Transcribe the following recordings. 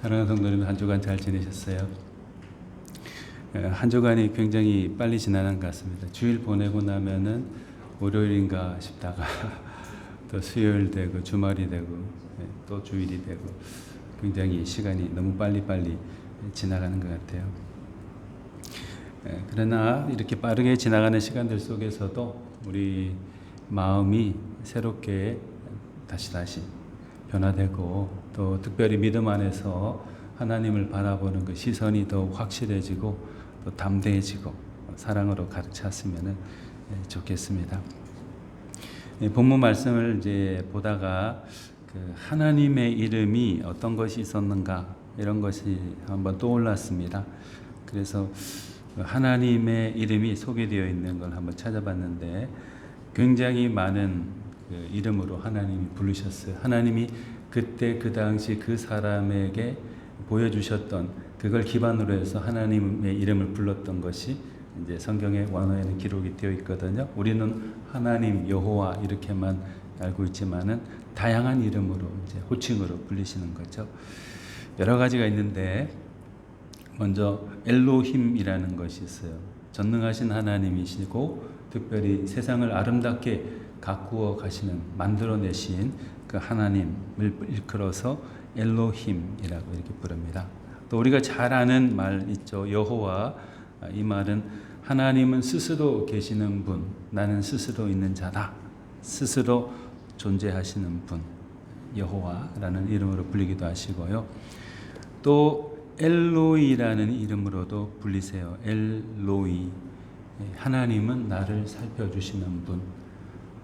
사랑하는 성도님 한 주간 잘 지내셨어요? 예, 한 주간이 굉장히 빨리 지나는 것 같습니다. 주일 보내고 나면은 월요일인가 싶다가 또 수요일 되고 주말이 되고 예, 또 주일이 되고 굉장히 시간이 너무 빨리빨리 지나가는 것 같아요. 예, 그러나 이렇게 빠르게 지나가는 시간들 속에서도 우리 마음이 새롭게 다시 다시 변화되고 또 특별히 믿음 안에서 하나님을 바라보는 그 시선이 더 확실해지고 또 담대해지고 사랑으로 가득 찼으면 좋겠습니다. 예, 본문 말씀을 이제 보다가 그 하나님의 이름이 어떤 것이 있었는가 이런 것이 한번 떠올랐습니다. 그래서 그 하나님의 이름이 소개되어 있는 걸 한번 찾아봤는데 굉장히 많은 그 이름으로 하나님이 부르셨어요. 하나님이 그때 그 당시 그 사람에게 보여주셨던 그걸 기반으로 해서 하나님의 이름을 불렀던 것이 이제 성경의 원어에는 기록이 되어 있거든요. 우리는 하나님 여호와 이렇게만 알고 있지만은 다양한 이름으로 이제 호칭으로 불리시는 거죠. 여러 가지가 있는데 먼저 엘로힘이라는 것이 있어요. 전능하신 하나님이시고 특별히 세상을 아름답게 가꾸어 가시는 만들어내신 그 하나님을 일컬어서 엘로힘이라고 이렇게 부릅니다. 또 우리가 잘 아는 말 있죠. 여호와 이 말은 하나님은 스스로 계시는 분, 나는 스스로 있는 자다. 스스로 존재하시는 분, 여호와라는 이름으로 불리기도 하시고요. 또 엘로이라는 이름으로도 불리세요. 엘로이. 하나님은 나를 살펴주시는 분.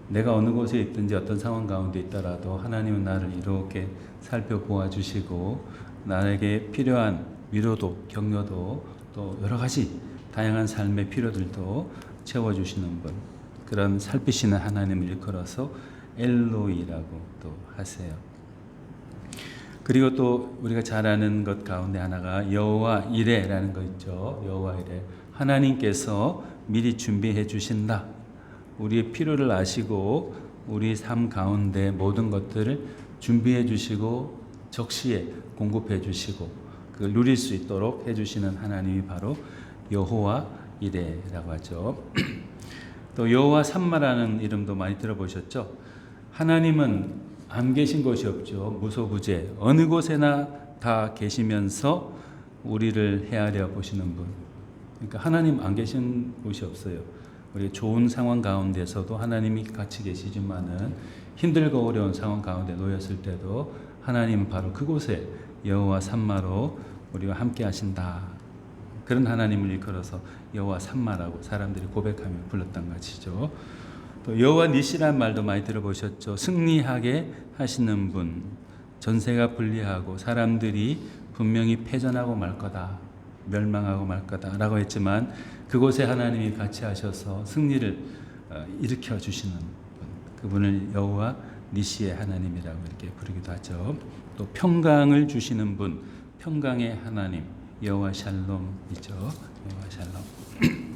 내가 어느 곳에 있든지 어떤 상황 가운데 있더라도 하나님은 나를 이렇게 살펴보아 주시고 나에게 필요한 위로도 격려도 또 여러 가지 다양한 삶의 필요들도 채워주시는 분. 그런 살피시는 하나님을 일컬어서 엘로이라고 또 하세요. 그리고 또 우리가 잘 아는 것 가운데 하나가 여호와 이레라는 거 있죠. 여호와 이레. 하나님께서 미리 준비해 주신다. 우리의 필요를 아시고 우리 삶 가운데 모든 것들을 준비해 주시고 적시에 공급해 주시고 그 누릴 수 있도록 해 주시는 하나님이 바로 여호와 이레라고 하죠. 또 여호와 삼마라는 이름도 많이 들어보셨죠? 하나님은 안 계신 곳이 없죠. 무소부재 어느 곳에나 다 계시면서 우리를 헤아려 보시는 분. 그러니까 하나님 안 계신 곳이 없어요. 우리 좋은 상황 가운데서도 하나님이 같이 계시지만은 힘들고 어려운 상황 가운데 놓였을 때도 하나님 바로 그곳에 여호와 삼마로 우리와 함께 하신다. 그런 하나님을 일컬어서 여호와 삼마라고 사람들이 고백하며 불렀던 것이죠. 또 여호와 니시란 말도 많이 들어보셨죠. 승리하게 하시는 분, 전세가 불리하고 사람들이 분명히 패전하고 말 거다, 멸망하고 말 거다라고 했지만 그곳에 하나님이 같이 하셔서 승리를 어, 일으켜 주시는 분, 그분을 여호와 니시의 하나님이라고 이렇게 부르기도 하죠. 또 평강을 주시는 분, 평강의 하나님 여호와 샬롬이죠. 여호와 샬롬.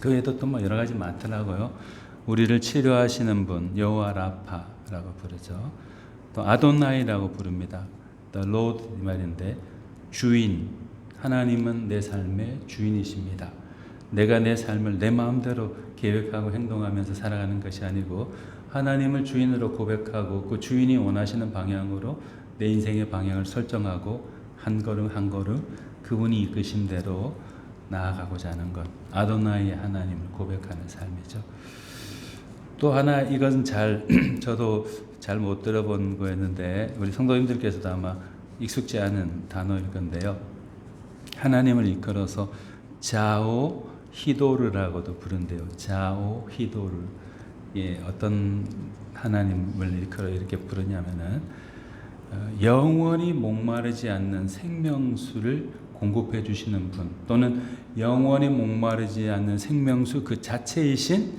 그 외에도 또 뭐 여러 가지 많더라고요. 우리를 치료하시는 분 여호와 라파라고 부르죠. 또 아도나이라고 부릅니다. The Lord 이 말인데 주인 하나님은 내 삶의 주인이십니다. 내가 내 삶을 내 마음대로 계획하고 행동하면서 살아가는 것이 아니고 하나님을 주인으로 고백하고 그 주인이 원하시는 방향으로 내 인생의 방향을 설정하고 한 걸음 한 걸음 그분이 이끄신 대로 나아가고자 하는 것 아도나이의 하나님을 고백하는 삶이죠. 또 하나 이것은 잘 저도 잘 못 들어본 거였는데 우리 성도님들께서도 아마 익숙지 않은 단어일 건데요. 하나님을 이끌어서 자오 히도르라고도 부른대요. 자오 히도르. 예, 어떤 하나님을 일컬어 이렇게 부르냐면은 어, 영원히 목마르지 않는 생명수를 공급해 주시는 분 또는 영원히 목마르지 않는 생명수 그 자체이신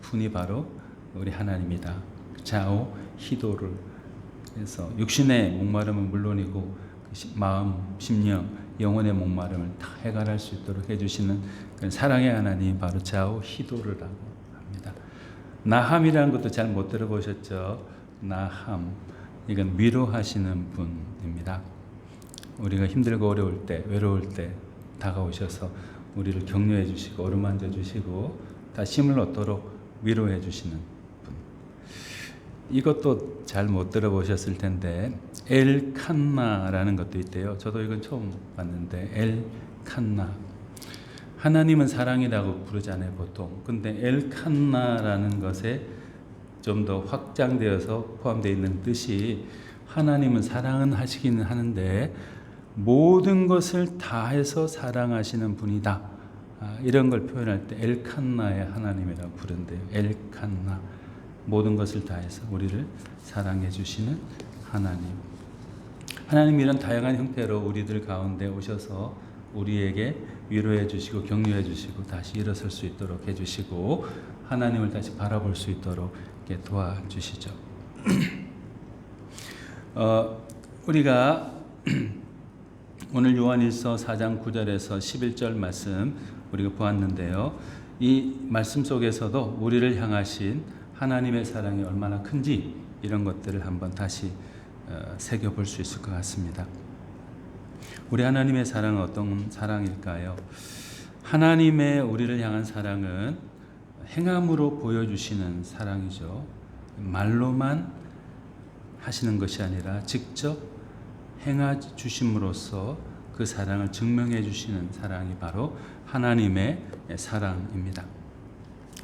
분이 바로 우리 하나님이다. 자오 히도를 그래서 육신의 목마름은 물론이고 그 시- 마음, 심령, 영혼의 목마름을 다 해결할 수 있도록 해주시는 그 사랑의 하나님 바로 자오 히도르라고 합니다. 나함이라는 것도 잘 못 들어보셨죠? 나함 이건 위로하시는 분입니다. 우리가 힘들고 어려울 때, 외로울 때 다가오셔서 우리를 격려해 주시고 어루만져 주시고 다시 힘을 얻도록 위로해 주시는 분. 이것도 잘 못 들어보셨을 텐데 엘 칸나라는 것도 있대요. 저도 이건 처음 봤는데 엘 칸나. 하나님은 사랑이라고 부르잖아요, 보통. 근데 엘 칸나라는 것에 좀 더 확장되어서 포함되어 있는 뜻이 하나님은 사랑은 하시기는 하는데 모든 것을 다해서 사랑하시는 분이다. 아, 이런 걸 표현할 때 엘칸나의 하나님이라고 부른대요. 엘칸나. 모든 것을 다해서 우리를 사랑해 주시는 하나님. 하나님 이런 다양한 형태로 우리들 가운데 오셔서 우리에게 위로해 주시고 격려해 주시고 다시 일어설 수 있도록 해 주시고 하나님을 다시 바라볼 수 있도록 도와주시죠. 어, 우리가 오늘 요한일서 4장 9절에서 11절 말씀 우리가 보았는데요. 이 말씀 속에서도 우리를 향하신 하나님의 사랑이 얼마나 큰지 이런 것들을 한번 다시 어, 새겨 볼 수 있을 것 같습니다. 우리 하나님의 사랑은 어떤 사랑일까요? 하나님의 우리를 향한 사랑은 행함으로 보여주시는 사랑이죠. 말로만 하시는 것이 아니라 직접 행하 주심으로써 그 사랑을 증명해 주시는 사랑이 바로 하나님의 사랑입니다.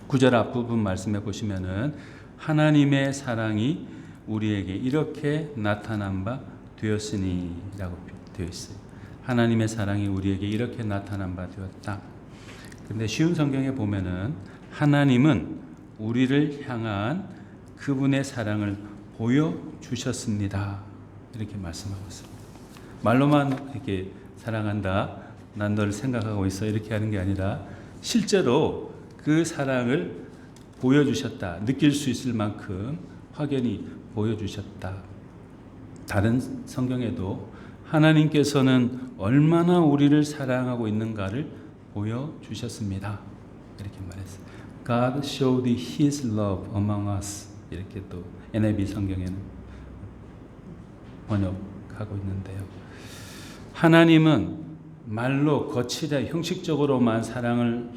구절 앞부분 말씀해 보시면은 하나님의 사랑이 우리에게 이렇게 나타난 바 되었으니라고 되어 있어요. 하나님의 사랑이 우리에게 이렇게 나타난 바 되었다. 근데 쉬운 성경에 보면은 하나님은 우리를 향한 그분의 사랑을 보여 주셨습니다. 이렇게 말씀하고 있습니다. 말로만 이렇게 사랑한다. 난널 생각하고 있어. 이렇게 하는 게 아니라 실제로 그 사랑을 보여주셨다. 느낄 수 있을 만큼 확연히 보여주셨다. 다른 성경에도 하나님께서는 얼마나 우리를 사랑하고 있는가를 보여주셨습니다. 이렇게 말했어요. God showed His love among us. 이렇게 또 NIV 성경에는 번역하고 있는데요. 하나님은 말로 거칠게 형식적으로만 사랑을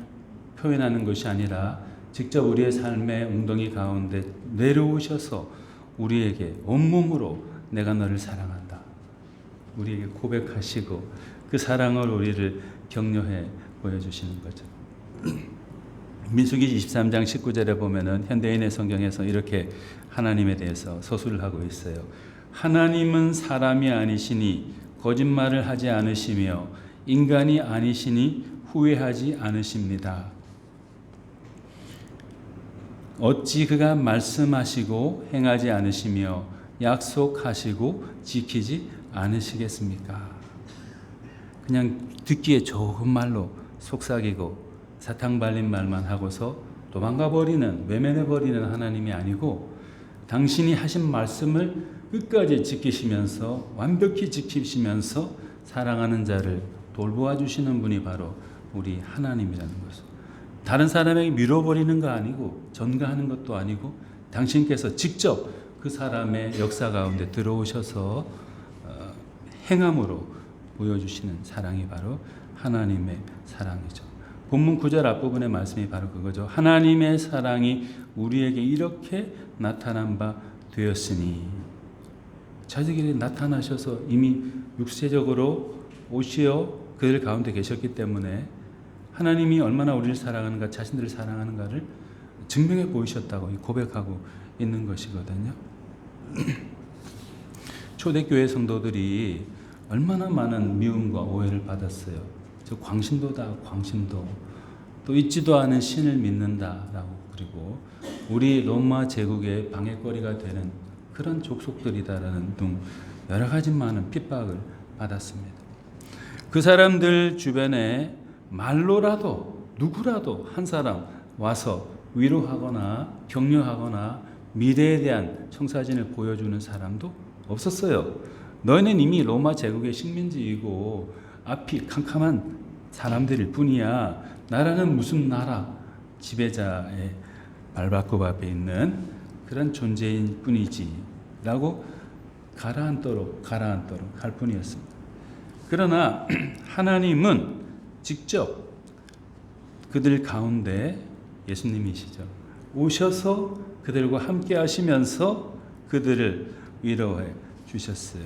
표현하는 것이 아니라 직접 우리의 삶의 웅덩이 가운데 내려오셔서 우리에게 온몸으로 내가 너를 사랑한다. 우리에게 고백하시고 그 사랑을 우리를 격려해 보여주시는 거죠. 민수기 23장 19절에 보면은 현대인의 성경에서 이렇게 하나님에 대해서 서술을 하고 있어요. 하나님은 사람이 아니시니 거짓말을 하지 않으시며 인간이 아니시니 후회하지 않으십니다. 어찌 그가 말씀하시고 행하지 않으시며 약속하시고 지키지 않으시겠습니까? 그냥 듣기에 좋은 말로 속삭이고 사탕 발린 말만 하고서 도망가 버리는 외면해 버리는 하나님이 아니고 당신이 하신 말씀을 끝까지 지키시면서 완벽히 지키시면서 사랑하는 자를 돌보아 주시는 분이 바로 우리 하나님이라는 것을 다른 사람에게 밀어버리는 거 아니고 전가하는 것도 아니고 당신께서 직접 그 사람의 역사 가운데 들어오셔서 어, 행함으로 보여주시는 사랑이 바로 하나님의 사랑이죠. 본문 9절 앞부분의 말씀이 바로 그거죠. 하나님의 사랑이 우리에게 이렇게 나타난 바 되었으니 자기들이 나타나셔서 이미 육체적으로 오시어 그들 가운데 계셨기 때문에 하나님이 얼마나 우리를 사랑하는가, 자신들을 사랑하는가를 증명해 보이셨다고 고백하고 있는 것이거든요. 초대교회 성도들이 얼마나 많은 미움과 오해를 받았어요. 저 광신도다, 광신도. 또 있지도 않은 신을 믿는다라고 그리고 우리 로마 제국의 방해거리가 되는 그런 족속들이다라는 등 여러 가지 많은 핍박을 받았습니다. 그 사람들 주변에 말로라도 누구라도 한 사람 와서 위로하거나 격려하거나 미래에 대한 청사진을 보여주는 사람도 없었어요. 너희는 이미 로마 제국의 식민지이고 앞이 캄캄한 사람들일 뿐이야. 나라는 무슨 나라 지배자의 발바꿈 앞에 있는 그런 존재인 뿐이지 라고 가라앉도록 가라앉도록 할 뿐이었습니다. 그러나 하나님은 직접 그들 가운데 예수님이시죠. 오셔서 그들과 함께 하시면서 그들을 위로해 주셨어요.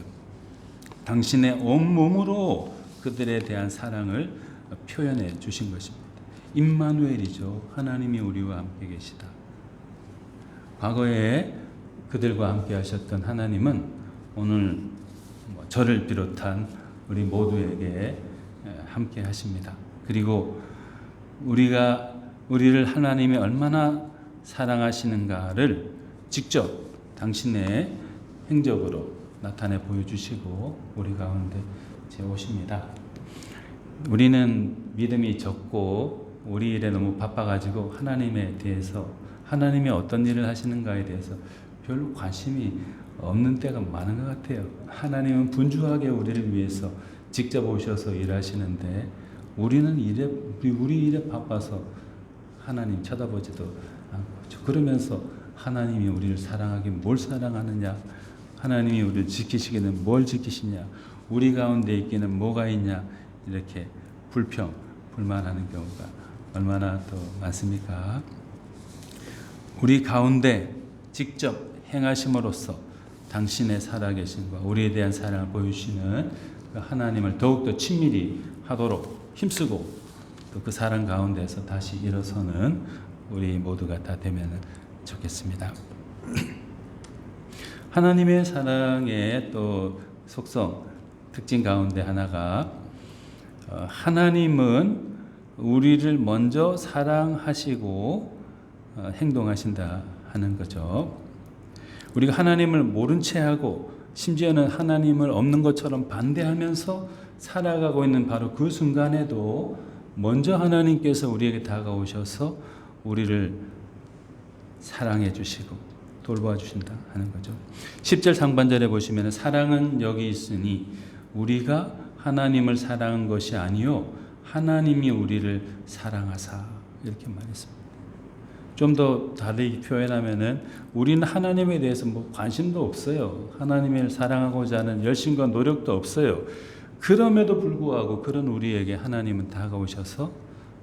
당신의 온 몸으로 그들에 대한 사랑을 표현해 주신 것입니다. 임마누엘이죠. 하나님이 우리와 함께 계시다. 과거에 그들과 함께 하셨던 하나님은 오늘 뭐 저를 비롯한 우리 모두에게 함께 하십니다. 그리고 우리가 우리를 하나님이 얼마나 사랑하시는가를 직접 당신의 행적으로 나타내 보여주시고 우리 가운데 오십니다. 우리는 믿음이 적고 우리 일에 너무 바빠가지고 하나님에 대해서 하나님이 어떤 일을 하시는가에 대해서 별로 관심이 없는 때가 많은 것 같아요. 하나님은 분주하게 우리를 위해서 직접 오셔서 일하시는데 우리는 일에 우리 일에 바빠서 하나님 쳐다보지도 않고 그러면서 하나님이 우리를 사랑하기 뭘 사랑하느냐? 하나님이 우리를 지키시기는 뭘 지키시냐? 우리 가운데 있기는 뭐가 있냐? 이렇게 불평 불만하는 경우가 얼마나 더 많습니까? 우리 가운데 직접 행하심으로써 당신의 살아계심과 우리에 대한 사랑을 보여주시는 그 하나님을 더욱더 친밀히 하도록 힘쓰고 또그 사랑 가운데서 다시 일어서는 우리 모두가 다 되면 좋겠습니다. 하나님의 사랑의 또 속성 특징 가운데 하나가 어, 하나님은 우리를 먼저 사랑하시고 어, 행동하신다 하는 거죠. 우리가 하나님을 모른 채 하고 심지어는 하나님을 없는 것처럼 반대하면서 살아가고 있는 바로 그 순간에도 먼저 하나님께서 우리에게 다가오셔서 우리를 사랑해 주시고 돌봐 주신다 하는 거죠. 10절 상반절에 보시면 사랑은 여기 있으니 우리가 하나님을 사랑한 것이 아니요 하나님이 우리를 사랑하사 이렇게 말했습니다. 좀 더 다르게 표현하면은 우리는 하나님에 대해서 뭐 관심도 없어요. 하나님을 사랑하고자 하는 열심과 노력도 없어요. 그럼에도 불구하고 그런 우리에게 하나님은 다가오셔서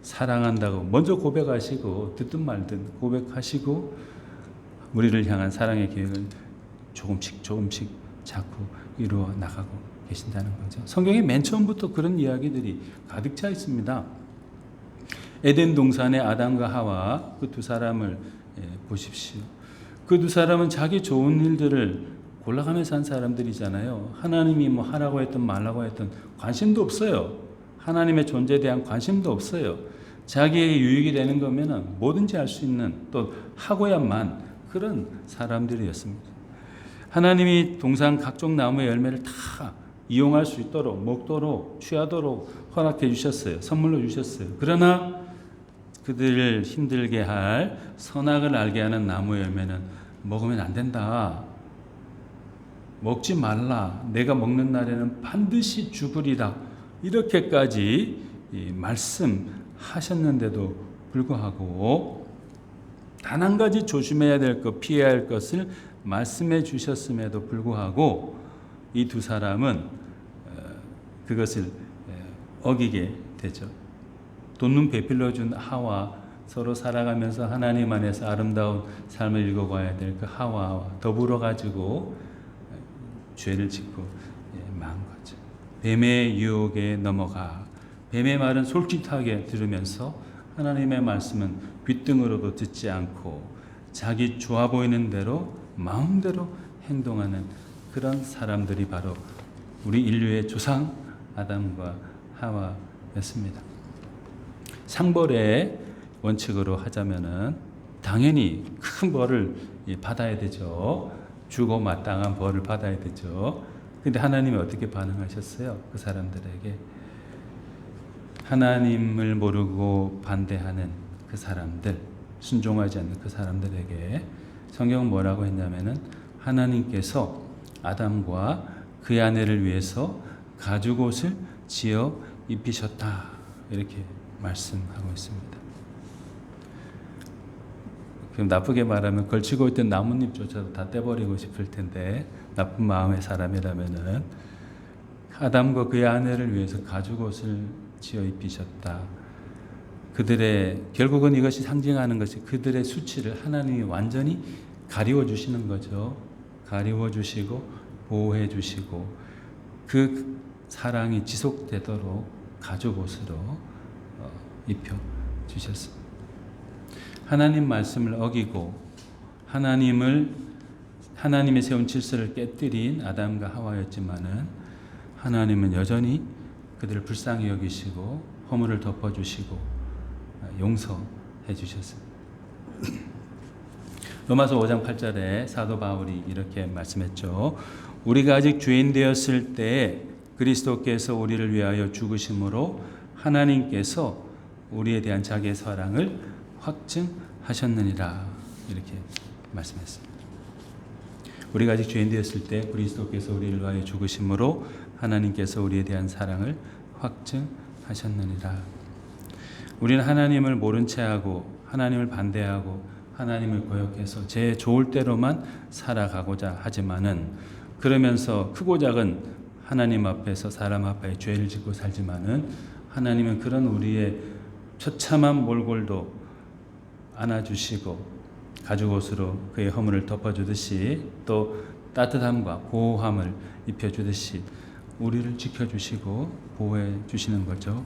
사랑한다고 먼저 고백하시고 듣든 말든 고백하시고 우리를 향한 사랑의 계획을 조금씩 조금씩 자꾸 이루어 나가고 계신다는 거죠. 성경에 맨 처음부터 그런 이야기들이 가득 차 있습니다. 에덴 동산의 아담과 하와 그 두 사람을 예, 보십시오. 그 두 사람은 자기 좋은 일들을 골라가면서 한 사람들이잖아요. 하나님이 뭐 하라고 했든 말라고 했든 관심도 없어요. 하나님의 존재에 대한 관심도 없어요. 자기에게 유익이 되는 거면은 뭐든지 할 수 있는 또 하고야만 그런 사람들이었습니다. 하나님이 동산 각종 나무의 열매를 다 이용할 수 있도록 먹도록 취하도록 허락해 주셨어요. 선물로 주셨어요. 그러나 그들을 힘들게 할 선악을 알게 하는 나무 열매는 먹으면 안 된다. 먹지 말라. 내가 먹는 날에는 반드시 죽으리라. 이렇게까지 말씀하셨는데도 불구하고 단 한 가지 조심해야 될 것, 피해야 할 것을 말씀해 주셨음에도 불구하고 이 두 사람은 어, 그것을 어기게 되죠. 돈눈 베필러 준 하와 서로 살아가면서 하나님 안에서 아름다운 삶을 읽어가야 될 그 하와와 더불어 가지고 죄를 짓고 예, 망한 거죠. 뱀의 유혹에 넘어가 뱀의 말은 솔깃하게 들으면서 하나님의 말씀은 귓등으로도 듣지 않고 자기 좋아 보이는 대로 마음대로 행동하는 그런 사람들이 바로 우리 인류의 조상 아담과 하와였습니다. 상벌의 원칙으로 하자면은 당연히 큰 벌을 받아야 되죠. 주고 마땅한 벌을 받아야 되죠. 근데 하나님이 어떻게 반응하셨어요? 그 사람들에게 하나님을 모르고 반대하는 그 사람들, 순종하지 않는 그 사람들에게 성경은 뭐라고 했냐면은 하나님께서 아담과 그의 아내를 위해서 가죽옷을 지어 입히셨다. 이렇게 말씀하고 있습니다. 그럼 나쁘게 말하면 걸치고 있던 나뭇잎조차도 다 떼버리고 싶을 텐데 나쁜 마음의 사람이라면은 아담과 그의 아내를 위해서 가죽 옷을 지어 입히셨다. 그들의 결국은 이것이 상징하는 것이 그들의 수치를 하나님이 완전히 가리워 주시는 거죠. 가리워 주시고 보호해 주시고 그 사랑이 지속되도록 가죽 옷으로 어, 입혀 주셨습니다. 하나님 말씀을 어기고 하나님을 하나님의 세운 질서를 깨뜨린 아담과 하와였지만은 하나님은 여전히 그들을 불쌍히 여기시고 허물을 덮어 주시고 용서해 주셨습니다. 로마서 5장 8절에 사도 바울이 이렇게 말씀했죠. 우리가 아직 죄인 되었을 때 그리스도께서 우리를 위하여 죽으심으로 하나님께서 우리에 대한 자기의 사랑을 확증하셨느니라 이렇게 말씀했습니다. 우리가 아직 죄인 되었을 때 그리스도께서 우리를 위하여 죽으심으로 하나님께서 우리에 대한 사랑을 확증하셨느니라. 우리는 하나님을 모른 채 하고 하나님을 반대하고 하나님을 거역해서 제 좋을 대로만 살아가고자 하지만은 그러면서 크고 작은 하나님 앞에서 사람 앞에 죄를 짓고 살지만은 하나님은 그런 우리의 처참한 몰골도 안아주시고 가죽옷으로 그의 허물을 덮어주듯이 또 따뜻함과 보호함을 입혀주듯이 우리를 지켜주시고 보호해 주시는 거죠.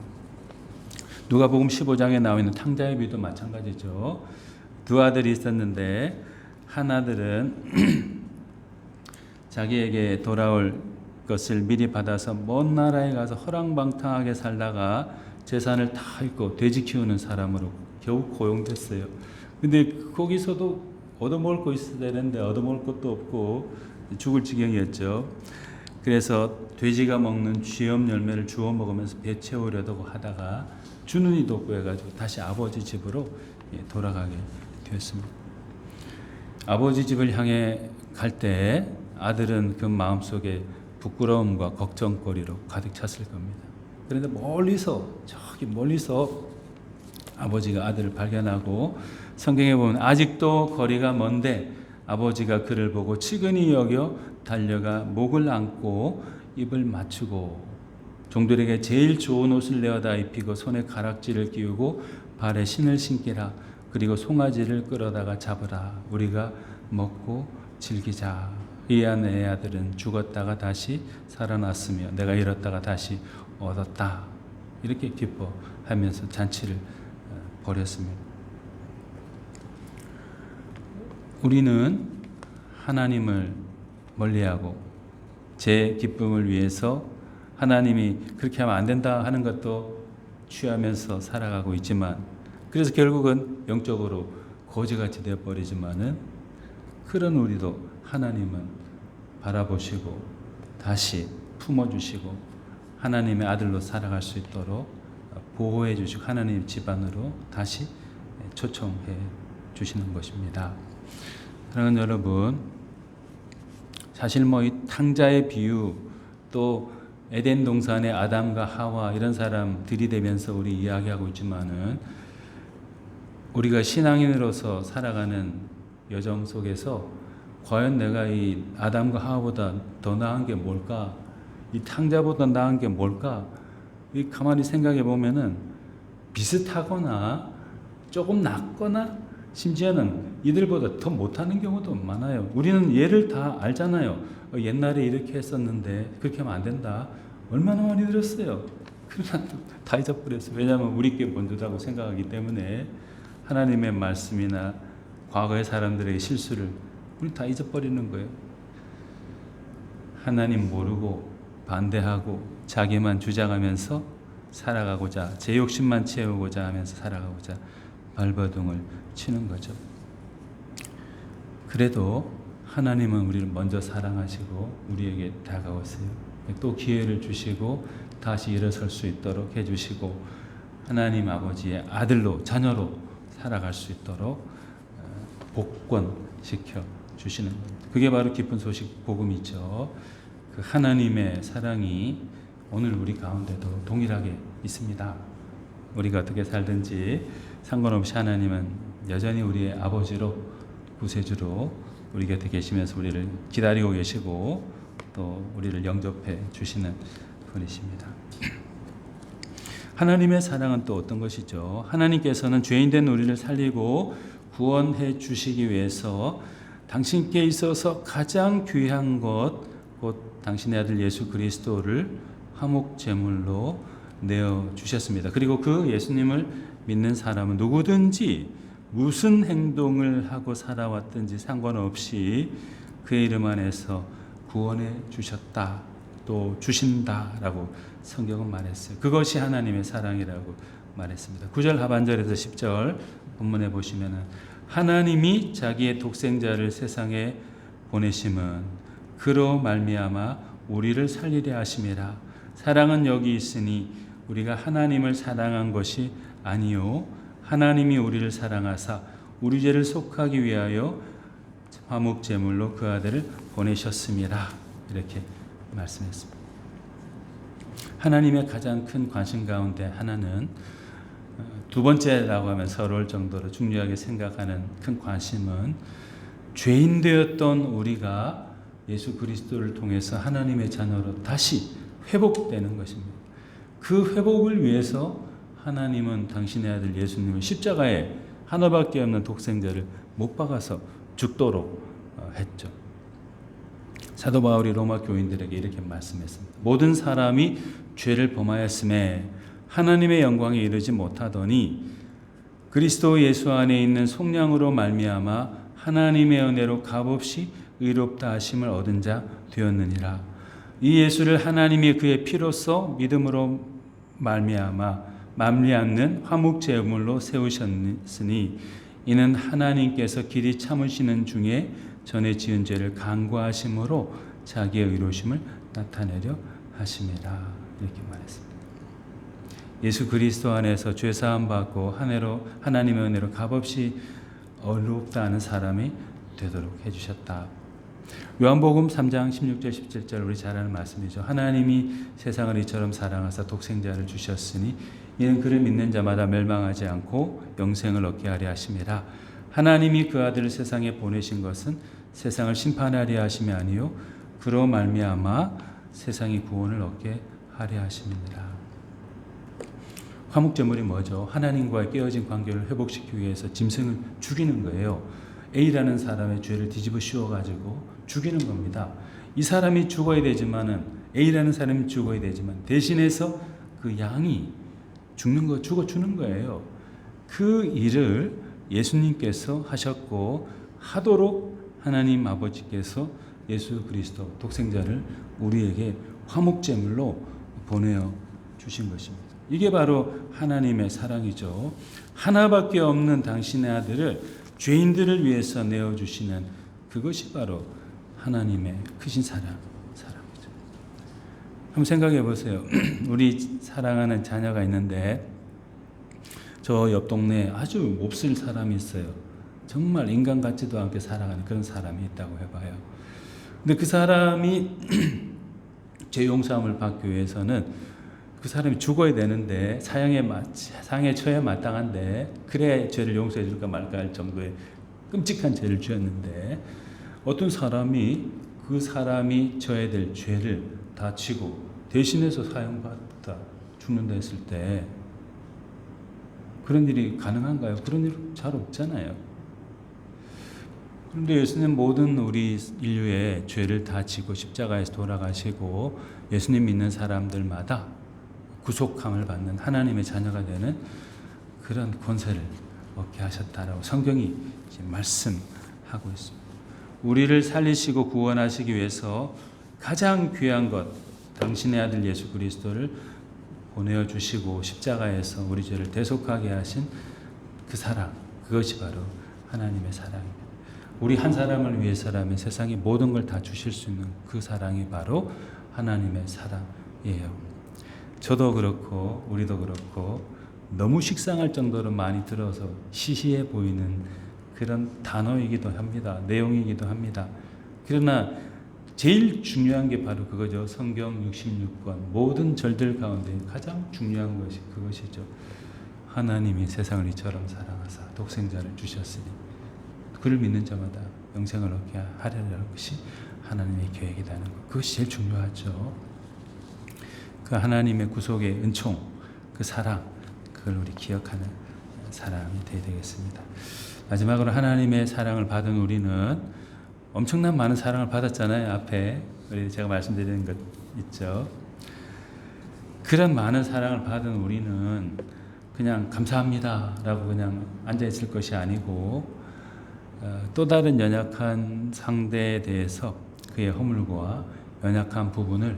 누가복음 15장에 나와 있는 탕자의 비도 마찬가지죠. 두 아들이 있었는데 한 아들은 자기에게 돌아올 것을 미리 받아서 먼 나라에 가서 허랑방탕하게 살다가 재산을 다 잃고 돼지 키우는 사람으로 겨우 고용됐어요. 근데 거기서도 얻어먹을 거 있어야 되는데 얻어먹을 것도 없고 죽을 지경이었죠. 그래서 돼지가 먹는 쥐염 열매를 주워 먹으면서 배 채우려고 하다가 주는 이도 없고 해가지고 다시 아버지 집으로 예, 돌아가게 되었습니다. 아버지 집을 향해 갈 때 아들은 그 마음속에 부끄러움과 걱정거리로 가득 찼을 겁니다. 그런데 멀리서 저기 멀리서 아버지가 아들을 발견하고 성경에 보면 아직도 거리가 먼데 아버지가 그를 보고 치근히 여겨 달려가 목을 안고 입을 맞추고 종들에게 제일 좋은 옷을 내어다 입히고 손에 가락지를 끼우고 발에 신을 신기라. 그리고 송아지를 끌어다가 잡으라. 우리가 먹고 즐기자. 이 아내 아들은 죽었다가 다시 살아났으며 내가 잃었다가 다시 얻었다 이렇게 기뻐하면서 잔치를 어, 벌였습니다. 우리는 하나님을 멀리하고 제 기쁨을 위해서 하나님이 그렇게 하면 안 된다 하는 것도 취하면서 살아가고 있지만 그래서 결국은 영적으로 거지같이 되어 버리지만은 그런 우리도 하나님은 바라보시고 다시 품어주시고 하나님의 아들로 살아갈 수 있도록 보호해 주시고 하나님 집안으로 다시 초청해 주시는 것입니다. 사랑하는 여러분, 사실 뭐 이 탕자의 비유 또 에덴 동산의 아담과 하와 이런 사람 들이대면서 우리 이야기하고 있지만은 우리가 신앙인으로서 살아가는 여정 속에서 과연 내가 이 아담과 하와보다 더 나은 게 뭘까? 이 탕자보다 나은 게 뭘까? 이 가만히 생각해 보면은 비슷하거나 조금 낫거나 심지어는 이들보다 더 못하는 경우도 많아요. 우리는 예를 다 알잖아요. 어, 옛날에 이렇게 했었는데 그렇게 하면 안 된다. 얼마나 많이 들었어요. 그러나 다 잊어버렸어요. 왜냐하면 우리께 먼저다고 생각하기 때문에 하나님의 말씀이나 과거의 사람들의 실수를 우리 다 잊어버리는 거예요. 하나님 모르고 반대하고 자기만 주장하면서 살아가고자 제 욕심만 채우고자 하면서 살아가고자 발버둥을 치는 거죠. 그래도 하나님은 우리를 먼저 사랑하시고 우리에게 다가오세요. 또 기회를 주시고 다시 일어설 수 있도록 해주시고 하나님 아버지의 아들로 자녀로 살아갈 수 있도록 어, 복권시켜 주시는 겁니다. 그게 바로 기쁜 소식 복음이죠. 그 하나님의 사랑이 오늘 우리 가운데도 동일하게 있습니다. 우리가 어떻게 살든지 상관없이 하나님은 여전히 우리의 아버지로 구세주로 우리 곁에 계시면서 우리를 기다리고 계시고 또 우리를 영접해 주시는 분이십니다. 하나님의 사랑은 또 어떤 것이죠? 하나님께서는 죄인된 우리를 살리고 구원해 주시기 위해서 당신께 있어서 가장 귀한 것, 곧 당신의 아들 예수 그리스도를 화목 제물로 내어 주셨습니다. 그리고 그 예수님을 믿는 사람은 누구든지 무슨 행동을 하고 살아왔든지 상관없이 그의 이름 안에서 구원해 주셨다. 또 주신다라고 성경은 말했어요. 그것이 하나님의 사랑이라고 말했습니다. 9절 하반절에서 10절 본문에 보시면은 하나님이 자기의 독생자를 세상에 보내심은 그로 말미암아 우리를 살리려 하심이라. 사랑은 여기 있으니 우리가 하나님을 사랑한 것이 아니요. 하나님이 우리를 사랑하사 우리 죄를 속하기 위하여 화목 제물로 그 아들을 보내셨음이라 이렇게 말씀했습니다. 하나님의 가장 큰 관심 가운데 하나는 어, 두 번째라고 하면 서러울 정도로 중요하게 생각하는 큰 관심은 죄인 되었던 우리가 예수 그리스도를 통해서 하나님의 자녀로 다시 회복되는 것입니다. 그 회복을 위해서 하나님은 당신의 아들 예수님을 십자가에 하나밖에 없는 독생자를 못 박아서 죽도록 어, 했죠. 사도 바울이 로마 교인들에게 이렇게 말씀했습니다. 모든 사람이 죄를 범하였음에 하나님의 영광에 이르지 못하더니 그리스도 예수 안에 있는 속량으로 말미암아 하나님의 은혜로 값없이 의롭다 하심을 얻은 자 되었느니라. 이 예수를 하나님이 그의 피로써 믿음으로 말미암아 만리 않는 화목 제물로 세우셨으니 이는 하나님께서 길이 참으시는 중에 전에 지은 죄를 간과하심으로 자기의 의로심을 나타내려 하심이라 이렇게 말했습니다. 예수 그리스도 안에서 죄 사함 받고 한해로 하나님의 은혜로 값없이 어렵다 하는 사람이 되도록 해 주셨다. 요한복음 3장 16절 17절 우리 잘 아는 말씀이죠. 하나님이 세상을 이처럼 사랑하사 독생자를 주셨으니 이는 그를 믿는 자마다 멸망하지 않고 영생을 얻게 하려 하심이라. 하나님이 그 아들을 세상에 보내신 것은 세상을 심판하려 하심이 아니요 그로 말미암아 세상이 구원을 얻게 하려 하심이니라. 화목 제물이 뭐죠? 하나님과의 깨어진 관계를 회복시키기 위해서 짐승을 죽이는 거예요. A라는 사람의 죄를 뒤집어 씌워 가지고 죽이는 겁니다. 이 사람이 죽어야 되지만은 A라는 사람이 죽어야 되지만 대신해서 그 양이 죽는 거 죽어 주는 거예요. 그 일을 예수님께서 하셨고 하도록 하나님 아버지께서 예수 그리스도 독생자를 우리에게 화목제물로 보내어 주신 것입니다. 이게 바로 하나님의 사랑이죠. 하나밖에 없는 당신의 아들을 죄인들을 위해서 내어 주시는 그것이 바로 하나님의 크신 사랑, 사랑이죠. 한번 생각해 보세요. 우리 사랑하는 자녀가 있는데 저 옆 동네에 아주 몹쓸 사람이 있어요. 정말 인간 같지도 않게 살아가는 그런 사람이 있다고 해봐요. 근데 그 사람이 죄 용서함을 받기 위해서는 그 사람이 죽어야 되는데 사형에 상에 처해 마땅한데 그래 죄를 용서해 줄까 말까 할 정도의 끔찍한 죄를 지었는데 어떤 사람이 그 사람이 져야 될 죄를 다 지고 대신해서 사형받다 죽는다 했을 때 그런 일이 가능한가요? 그런 일 잘 없잖아요. 그런데 예수님 모든 우리 인류의 죄를 다 지고 십자가에서 돌아가시고 예수님 믿는 사람들마다 구속함을 받는 하나님의 자녀가 되는 그런 권세를 얻게 하셨다라고 성경이 말씀하고 있습니다. 우리를 살리시고 구원하시기 위해서 가장 귀한 것 당신의 아들 예수 그리스도를 보내어 주시고 십자가에서 우리 죄를 대속하게 하신 그 사랑 그것이 바로 하나님의 사랑입니다. 우리 한 사람을 위해서라면 세상의 모든 걸 다 주실 수 있는 그 사랑이 바로 하나님의 사랑이에요. 저도 그렇고 우리도 그렇고 너무 식상할 정도로 많이 들어서 시시해 보이는 그런 단어이기도 합니다. 내용이기도 합니다. 그러나 제일 중요한 게 바로 그거죠. 성경 66권 모든 절들 가운데 가장 중요한 것이 그것이죠. 하나님이 세상을 이처럼 사랑하사 독생자를 주셨으니 그를 믿는 자마다 영생을 얻게 하려는 것이 하나님의 계획이라는 것. 그것이 제일 중요하죠. 그 하나님의 구속의 은총, 그 사랑, 그걸 우리 기억하는 사람이 되어야 되겠습니다. 마지막으로 하나님의 사랑을 받은 우리는 엄청난 많은 사랑을 받았잖아요. 앞에 우리 제가 말씀드리는 것 있죠. 그런 많은 사랑을 받은 우리는 그냥 감사합니다라고 그냥 앉아 있을 것이 아니고 어, 또 다른 연약한 상대에 대해서 그의 허물과 연약한 부분을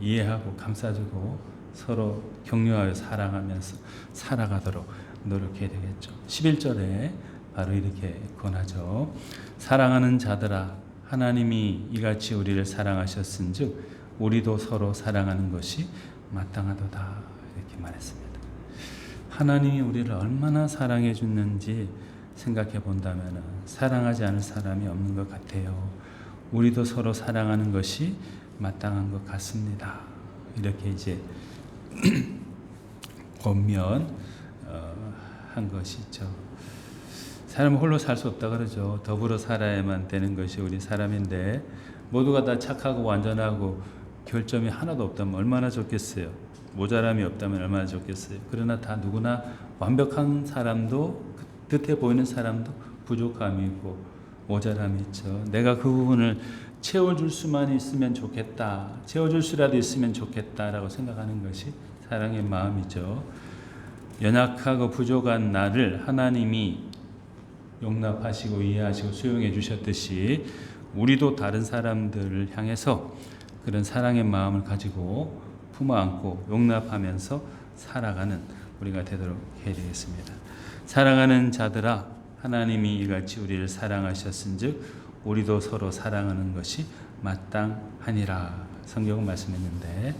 이해하고 감싸주고 서로 격려하여 사랑하면서 살아가도록 노력해야 되겠죠. 11절에 바로 이렇게 권하죠. 사랑하는 자들아 하나님이 이같이 우리를 사랑하셨은즉 우리도 서로 사랑하는 것이 마땅하도다 이렇게 말했습니다. 하나님이 우리를 얼마나 사랑해 줬는지 생각해 본다면 사랑하지 않을 사람이 없는 것 같아요. 우리도 서로 사랑하는 것이 마땅한 것 같습니다. 이렇게 이제 권면 어, 한 것이죠. 사람은 홀로 살 수 없다 그러죠. 더불어 살아야만 되는 것이 우리 사람인데 모두가 다 착하고 완전하고 결점이 하나도 없다면 얼마나 좋겠어요. 모자람이 없다면 얼마나 좋겠어요. 그러나 다 누구나 완벽한 사람도 듯해 보이는 사람도 부족함이 있고 모자람이 있죠. 내가 그 부분을 채워줄 수만 있으면 좋겠다. 채워줄 수라도 있으면 좋겠다라고 생각하는 것이 사랑의 마음이죠. 연약하고 부족한 나를 하나님이 용납하시고 이해하시고 수용해 주셨듯이 우리도 다른 사람들을 향해서 그런 사랑의 마음을 가지고 품어 안고 용납하면서 살아가는 우리가 되도록 해야 되겠습니다. 사랑하는 자들아 하나님이 이같이 우리를 사랑하셨은즉 우리도 서로 사랑하는 것이 마땅하니라 성경은 말씀했는데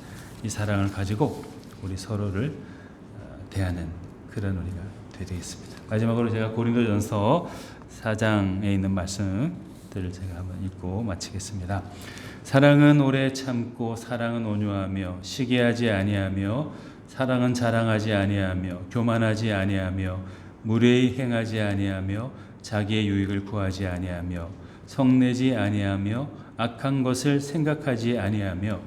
이 사랑을 가지고 우리 서로를 어, 대하는 그런 우리가 되겠습니다. 마지막으로 제가 고린도전서 4장에 있는 말씀들을 제가 한번 읽고 마치겠습니다. 사랑은 오래 참고 사랑은 온유하며 시기하지 아니하며 사랑은 자랑하지 아니하며 교만하지 아니하며 무례히 행하지 아니하며 자기의 유익을 구하지 아니하며 성내지 아니하며 악한 것을 생각하지 아니하며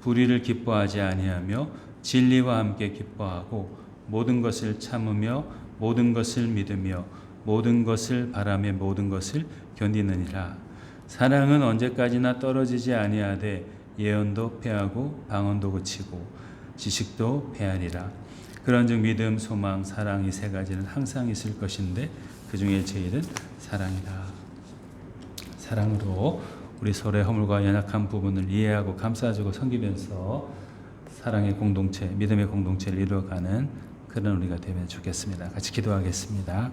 불의를 기뻐하지 아니하며 진리와 함께 기뻐하고 모든 것을 참으며 모든 것을 믿으며 모든 것을 바라며 모든 것을 견디느니라 사랑은 언제까지나 떨어지지 아니하되 예언도 패하고 방언도 그치고 지식도 패하리라 그런즉 믿음, 소망, 사랑 이 세 가지는 항상 있을 것인데 그 중에 제일은 사랑이다. 사랑으로 우리 서로의 허물과 연약한 부분을 이해하고 감싸주고 섬기면서 사랑의 공동체, 믿음의 공동체를 이루어가는 그런 우리가 되면 좋겠습니다. 같이 기도하겠습니다.